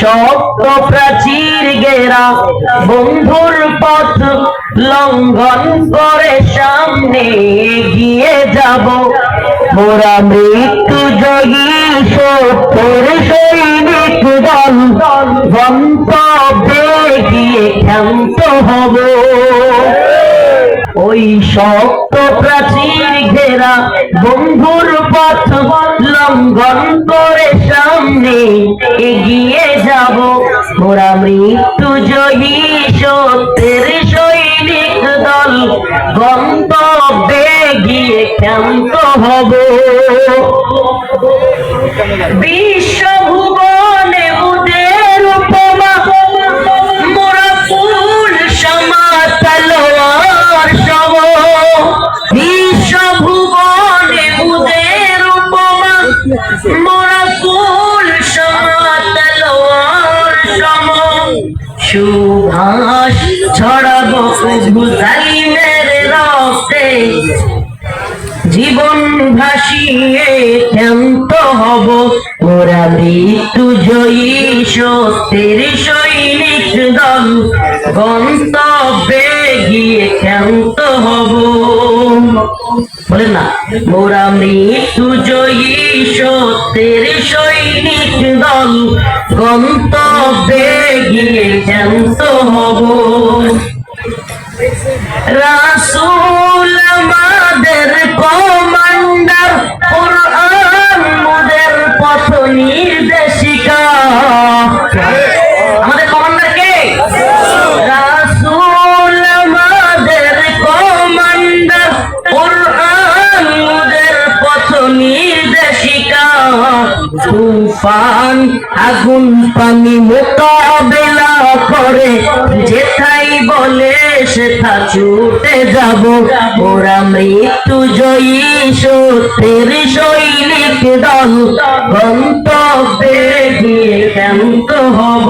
শক্ত প্রাচীর গেরা বন্ধুর পথ লঙ্ঘন করে সামনে এগিয়ে যাব। মোরা মৃত্যু জয়ী, সত্যের সৈনিক দল, গন্তব্যে গিয়ে ক্ষান্ত হব। ওই শক্ত প্রাচীর ঘেরা, বন্ধুর পথ লঙ্ঘন করে সামনে এগিয়ে যাব মোরা মৃত্যু জয়ী সত্যের সৈনিক দল। গন্তব্যে গিয়ে ক্ষান্ত হব। বিশ্বভুবনে সুভাষ ছড়াবো বুঝাইমের রক্তে। জীবন ভাসিয়ে ক্ষান্ত হব, ওরা মৃত্যু জয়ী সত্যের সৈনিক দল। গন্তব্যে গিয়ে ক্ষান্ত হব। বলেন না মোরা মৃত্যু জয়ী সত্যের সৈনিক দল। গন্তব্যে গিয়ে ক্ষান্ত হব। রাসুল আমাদের কমান্ডার কোরআন মোদের পথ নির্দেশিকা তুফান আগুন পানি মোকাবেলা করে। যেথাই বলে, সেথা ছুটে যাব। ওরা মৃত্যু জয়ী, সত্যের সৈনিক দল। গন্তব্যে গিয়ে ক্ষান্ত হব।